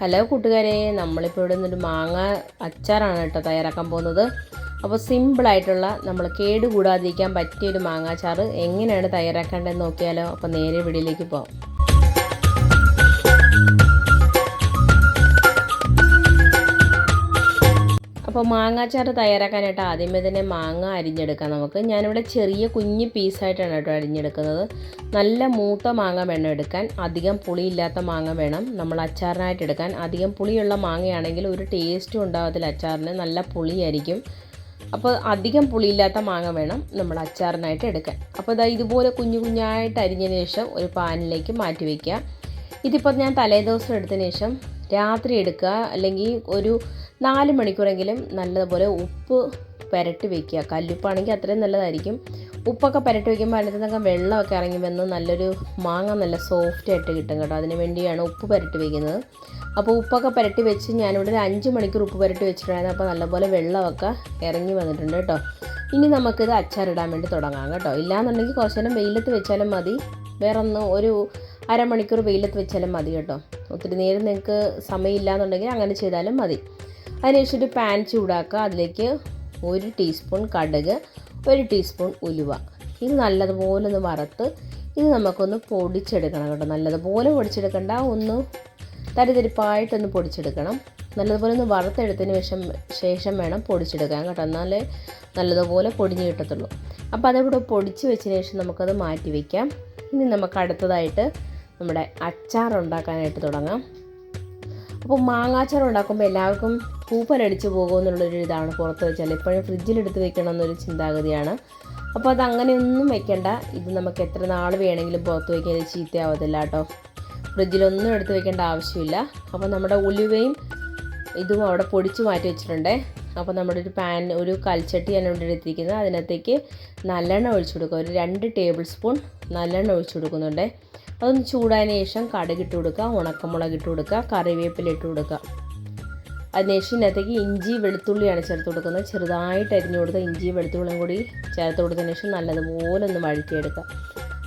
Hello കൂട്ടുകാരെ നമ്മളിപ്പോൾ ഇവിടെ നിന്നൊരു മാങ്ങ അച്ചാറാണ് കേട്ടോ തയ്യാറാക്കാൻ പോകുന്നത്. അപ്പോൾ സിമ്പിളായിട്ടുള്ള നമ്മൾ കേടുകൂടാതിരിക്കാൻ പറ്റിയൊരു മാങ്ങാച്ചാറ് എങ്ങനെയാണ് തയ്യാറാക്കേണ്ടതെന്ന് നോക്കിയാലോ. അപ്പോൾ നേരെ വീടിലേക്ക് പോകാം അപ്പോൾ മാങ്ങാച്ചാറ് തയ്യാറാക്കാനായിട്ട് ആദ്യമേ തന്നെ മാങ്ങ അരിഞ്ഞെടുക്കാം നമുക്ക്. ഞാനിവിടെ ചെറിയ കുഞ്ഞ് പീസായിട്ടാണ് കേട്ടോ അരിഞ്ഞെടുക്കുന്നത്. നല്ല മൂത്ത മാങ്ങ വേണം എടുക്കാൻ. അധികം പുളിയില്ലാത്ത മാങ്ങ വേണം. നമ്മൾ അച്ചാറിനായിട്ട് എടുക്കാൻ. അധികം പുളിയുള്ള മാങ്ങയാണെങ്കിൽ ഒരു ടേസ്റ്റും ഉണ്ടാകത്തില്ല അച്ചാറിന്. നല്ല പുളിയായിരിക്കും. അപ്പോൾ അധികം പുളിയില്ലാത്ത മാങ്ങ വേണം നമ്മൾ അച്ചാറിനായിട്ട് എടുക്കാൻ. അപ്പോൾ ഇതാ ഇതുപോലെ കുഞ്ഞു കുഞ്ഞായിട്ട് അരിഞ്ഞതിന് ശേഷം ഒരു പാനിലേക്ക് മാറ്റി വയ്ക്കുക. ഇതിപ്പോൾ ഞാൻ തലേദിവസം എടുത്തതിന് ശേഷം രാത്രി എടുക്കുക. അല്ലെങ്കിൽ ഒരു നാല് മണിക്കൂറെങ്കിലും നല്ലതുപോലെ ഉപ്പ് പുരട്ടി വെക്കുക. കല്ലുപ്പാണെങ്കിൽ അത്രയും നല്ലതായിരിക്കും. ഉപ്പൊക്കെ പുരട്ടി വയ്ക്കുമ്പോൾ അതിനകത്ത് നിന്നൊക്കെ വെള്ളമൊക്കെ ഇറങ്ങി വന്ന് നല്ലൊരു മാങ്ങ നല്ല സോഫ്റ്റ് ആയിട്ട് കിട്ടും കേട്ടോ. അതിന് വേണ്ടിയാണ് ഉപ്പ് പുരട്ടി വയ്ക്കുന്നത് അപ്പോൾ ഉപ്പൊക്കെ പുരട്ടി വെച്ച് ഞാനിവിടെ ഒരു അഞ്ച് മണിക്കൂർ ഉപ്പ് പുരട്ടി വെച്ചിട്ടുണ്ടായിരുന്നു. അപ്പോൾ നല്ലപോലെ വെള്ളമൊക്കെ ഇറങ്ങി വന്നിട്ടുണ്ട് കേട്ടോ. ഇനി നമുക്കിത് അച്ചാറിടാൻ വേണ്ടി തുടങ്ങാം കേട്ടോ. ഇല്ലാന്നുണ്ടെങ്കിൽ കുറച്ച് നേരം വെയിലത്ത് വെച്ചാലും മതി. വേറെ ഒന്ന് ഒരു അരമണിക്കൂർ വെയിലത്ത് വെച്ചാലും മതി കേട്ടോ. ഒത്തിരി നേരം നിങ്ങൾക്ക് സമയമില്ലാന്നുണ്ടെങ്കിൽ അങ്ങനെ ചെയ്താലും മതി. അതിനുശേഷം പാൻ ചൂടാക്കുക. അതിലേക്ക് ഒരു ടീസ്പൂൺ കടുക് ഒരു ടീസ്പൂൺ ഉലുവ. ഇത് നല്ലതുപോലെ ഒന്ന് വറുത്ത് ഇത് നമുക്കൊന്ന് പൊടിച്ചെടുക്കണം കേട്ടോ. നല്ലതുപോലെ പൊടിച്ചെടുക്കണ്ട. ഒന്ന് തരിതരിപ്പായിട്ടൊന്ന് പൊടിച്ചെടുക്കണം. നല്ലതുപോലെ ഒന്ന് വറുത്തെടുത്തതിന് ശേഷം ശേഷം വേണം പൊടിച്ചെടുക്കാൻ കേട്ടോ. എന്നാലേ നല്ലതുപോലെ പൊടിഞ്ഞ് കിട്ടത്തുള്ളൂ. അപ്പോൾ അതവിടെ പൊടിച്ച് വെച്ചതിന് ശേഷം നമുക്കത് മാറ്റി വയ്ക്കാം ഇനി നമുക്ക് അടുത്തതായിട്ട് നമ്മുടെ അച്ചാർ ഉണ്ടാക്കാനായിട്ട് തുടങ്ങാം. അപ്പോൾ മാങ്ങാച്ചാർ ഉണ്ടാക്കുമ്പോൾ എല്ലാവർക്കും പൂപ്പലടിച്ച് പോകുമെന്നുള്ളൊരു ഇതാണ് പുറത്ത് വെച്ചാൽ എപ്പോഴും ഫ്രിഡ്ജിലെടുത്ത് വെക്കണം എന്നൊരു ചിന്താഗതിയാണ്. അപ്പോൾ അത് അങ്ങനെയൊന്നും വെക്കണ്ട. ഇത് നമുക്ക് എത്ര നാൾ വേണമെങ്കിലും പുറത്ത് വയ്ക്കാൻ ചീത്തയാവത്തില്ല കേട്ടോ. ഫ്രിഡ്ജിലൊന്നും എടുത്ത് വെക്കേണ്ട ആവശ്യമില്ല. അപ്പോൾ നമ്മുടെ ഉലുവയും ഇതും അവിടെ പൊടിച്ച് മാറ്റി വെച്ചിട്ടുണ്ട്. അപ്പോൾ നമ്മുടെ ഒരു പാൻ ഒരു കൽച്ചട്ടി ഞാൻ ഇവിടെ എടുത്തിരിക്കുന്നത്. അതിനകത്തേക്ക് നല്ലെണ്ണ ഒഴിച്ചു കൊടുക്കുക. ഒരു രണ്ട് ടേബിൾ സ്പൂൺ നല്ലെണ്ണ ഒഴിച്ചു കൊടുക്കുന്നുണ്ട്. അതൊന്ന് ചൂടായതിനു ശേഷം കടുക് ഇട്ട് കൊടുക്കുക ഉണക്കമുളക് ഇട്ട് കൊടുക്കുക കറിവേപ്പില ഇട്ട് കൊടുക്കുക. അതിനുശേഷം ഇതിനകത്തേക്ക് ഇഞ്ചി വെളുത്തുള്ളിയാണ് ചേർത്ത് കൊടുക്കുന്നത്. ചെറുതായിട്ട് അരിഞ്ഞു കൊടുത്ത ഇഞ്ചി വെളുത്തുള്ളിയും കൂടി ചേർത്ത് കൊടുത്തതിന് ശേഷം നല്ലതുപോലെ ഒന്ന് വഴറ്റിയെടുക്കുക.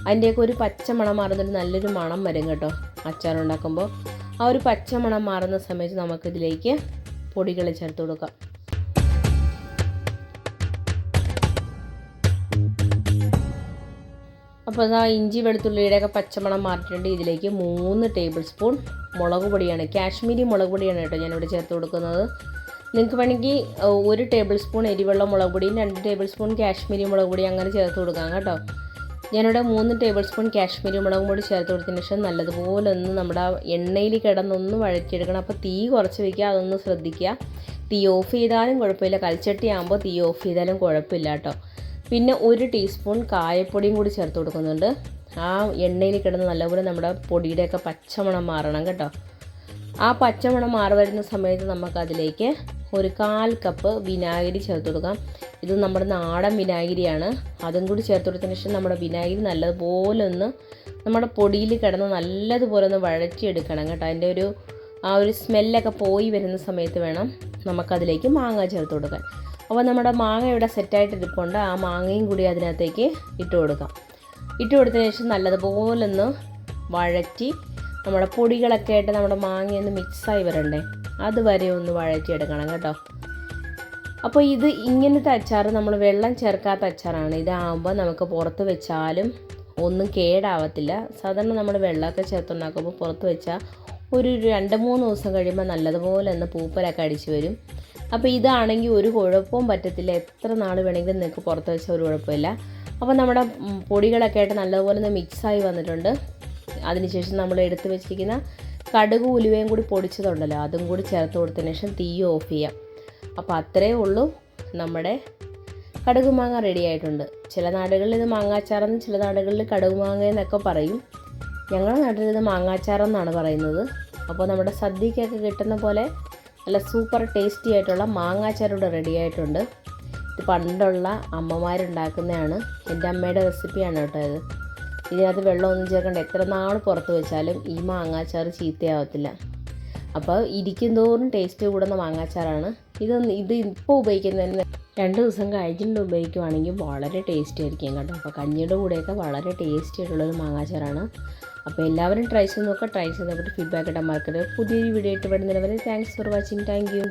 അതിന്റെയൊക്കെ ഒരു പച്ച മണം മാറുന്നൊരു നല്ലൊരു മണം വരും കേട്ടോ അച്ചാർ ഉണ്ടാക്കുമ്പോൾ ആ ഒരു പച്ച മണം മാറുന്ന സമയത്ത് നമുക്കിതിലേക്ക് പൊടികൾ ചേർത്ത് കൊടുക്കാം. അപ്പോൾ അതാ ഇഞ്ചി വെളുത്തുള്ളിയുടെയൊക്കെ പച്ചമണം മാറ്റിയിട്ടുണ്ട്. ഇതിലേക്ക് മൂന്ന് ടേബിൾ സ്പൂൺ മുളക് പൊടിയാണ്. കാശ്മീരി മുളക് പൊടിയാണ് കേട്ടോ ഞാനിവിടെ ചേർത്ത് കൊടുക്കുന്നത്. നിങ്ങൾക്ക് വേണമെങ്കിൽ ഒരു ടേബിൾ സ്പൂൺ എരിവെള്ള മുളക് പൊടിയും രണ്ട് ടേബിൾ സ്പൂൺ കാശ്മീരി മുളക് പൊടി അങ്ങനെ ചേർത്ത് കൊടുക്കാം കേട്ടോ. ഞാനിവിടെ മൂന്ന് ടേബിൾ സ്പൂൺ കാശ്മീരി മുളകും പൊടി ചേർത്ത് കൊടുത്തതിന് ശേഷം നല്ലതുപോലെ ഒന്ന് നമ്മുടെ എണ്ണയിൽ കിടന്നൊന്ന് വഴറ്റിയെടുക്കണം. അപ്പോൾ തീ കുറച്ച് വയ്ക്കുക അതൊന്ന് ശ്രദ്ധിക്കുക. തീ ഓഫ് ചെയ്താലും കുഴപ്പമില്ല. കൽച്ചട്ടി ആകുമ്പോൾ തീ ഓഫ് ചെയ്താലും കുഴപ്പമില്ല കേട്ടോ. പിന്നെ ഒരു ടീസ്പൂൺ കായപ്പൊടിയും കൂടി ചേർത്ത് കൊടുക്കുന്നുണ്ട്. ആ എണ്ണയിൽ കിടന്ന് നല്ലപോലെ നമ്മുടെ പൊടിയുടെയൊക്കെ പച്ചമണം മാറണം കേട്ടോ. ആ പച്ചമണം മാറി വരുന്ന സമയത്ത് നമുക്കതിലേക്ക് ഒരു കാൽ കപ്പ് വിനാഗിരി ചേർത്ത് കൊടുക്കാം. ഇത് നമ്മുടെ നാടൻ വിനാഗിരിയാണ്. അതും കൂടി ചേർത്ത് കൊടുത്തതിന് ശേഷം നമ്മുടെ വിനാഗിരി നല്ലതുപോലെ ഒന്ന് നമ്മുടെ പൊടിയിൽ കിടന്ന് നല്ലതുപോലെ ഒന്ന് വഴറ്റിയെടുക്കണം കേട്ടോ. അതിന്റെ ഒരു ആ ഒരു സ്മെല്ലൊക്കെ പോയി വരുന്ന സമയത്ത് വേണം നമുക്കതിലേക്ക് മാങ്ങ ചേർത്ത് കൊടുക്കാൻ. അപ്പോൾ നമ്മുടെ മാങ്ങ ഇവിടെ സെറ്റായിട്ട് ഇരിപ്പുണ്ട്. ആ മാങ്ങയും കൂടി അതിനകത്തേക്ക് ഇട്ട് കൊടുക്കാം. ഇട്ട് കൊടുത്തതിന് ശേഷം നല്ലതുപോലെ ഒന്ന് വഴറ്റി നമ്മുടെ പൊടികളൊക്കെ ആയിട്ട് നമ്മുടെ മാങ്ങയൊന്ന് മിക്സായി വരണ്ടേ? അതുവരെ ഒന്ന് വഴറ്റിയെടുക്കണം കേട്ടോ. അപ്പോൾ ഇത് ഇങ്ങനത്തെ അച്ചാർ നമ്മൾ വെള്ളം ചേർക്കാത്ത അച്ചാറാണ്. ഇതാകുമ്പോൾ നമുക്ക് പുറത്ത് വെച്ചാലും ഒന്നും കേടാവത്തില്ല. സാധാരണ നമ്മൾ വെള്ളമൊക്കെ ചേർത്തുണ്ടാക്കുമ്പോൾ പുറത്ത് വെച്ചാൽ ഒരു രണ്ട് മൂന്ന് ദിവസം കഴിയുമ്പോൾ നല്ലതുപോലെ ഒന്ന് പൂപ്പലൊക്കെ അടിച്ചു വരും. അപ്പോൾ ഇതാണെങ്കിൽ ഒരു കുഴപ്പവും പറ്റത്തില്ല. എത്ര നാൾ വേണമെങ്കിലും നിങ്ങൾക്ക് പുറത്ത് വെച്ചാൽ ഒരു കുഴപ്പമില്ല. അപ്പോൾ നമ്മുടെ പൊടികളൊക്കെ ആയിട്ട് നല്ലതുപോലെ ഒന്ന് മിക്സായി വന്നിട്ടുണ്ട്. അതിനുശേഷം നമ്മൾ എടുത്ത് വെച്ചിരിക്കുന്ന കടുക് ഉലുവയും കൂടി പൊടിച്ചതുണ്ടല്ലോ അതും കൂടി ചേർത്ത് കൊടുത്തതിന് ശേഷം തീ ഓഫ് ചെയ്യാം. അപ്പോൾ അത്രയേ ഉള്ളൂ നമ്മുടെ കടുക് മാങ്ങ റെഡി ആയിട്ടുണ്ട്. ചില നാടുകളിൽ ഇത് മാങ്ങാച്ചാറെന്ന് ചില നാടുകളിൽ കടുക് മാങ്ങ എന്നൊക്കെ പറയും. ഞങ്ങളുടെ നാട്ടിൽ ഇത് മാങ്ങാച്ചാറെന്നാണ് പറയുന്നത്. അപ്പോൾ നമ്മുടെ സദ്യക്കൊക്കെ കിട്ടുന്ന പോലെ നല്ല സൂപ്പർ ടേസ്റ്റി ആയിട്ടുള്ള മാങ്ങാച്ചാർ ഇവിടെ റെഡി ആയിട്ടുണ്ട്. ഇത് പണ്ടുള്ള അമ്മമാരുണ്ടാക്കുന്നതാണ്. എന്റെ അമ്മയുടെ റെസിപ്പിയാണ് കേട്ടോ ഇത്. ഇതിനകത്ത് വെള്ളമൊന്നും ചേർക്കേണ്ട. എത്ര നാൾ പുറത്ത് വെച്ചാലും ഈ മാങ്ങാച്ചാർ ചീത്തയാവത്തില്ല. അപ്പോൾ ഇരിക്കും തോറും ടേസ്റ്റ് കൂടുന്ന മാങ്ങാച്ചാറാണ് ഇത് ഇത് ഇപ്പോൾ ഉപയോഗിക്കുന്നതിന് രണ്ട് ദിവസം കഴിഞ്ഞിട്ട് ഉപയോഗിക്കുവാണെങ്കിൽ വളരെ ടേസ്റ്റി ആയിരിക്കും കേട്ടോ. അപ്പോൾ കഞ്ഞിയുടെ കൂടെയൊക്കെ വളരെ ടേസ്റ്റി ആയിട്ടുള്ളൊരു മാങ്ങാച്ചാറാണ്. അപ്പോൾ എല്ലാവരും ട്രൈ ചെയ്ത് നോക്കുക ട്രൈ ചെയ്ത് ഫീഡ്ബാക്ക് ഇടാൻ മറക്കരുത്. പുതിയൊരു വീഡിയോ ഇട്ട് വരുന്നവരെ thanks for watching thank you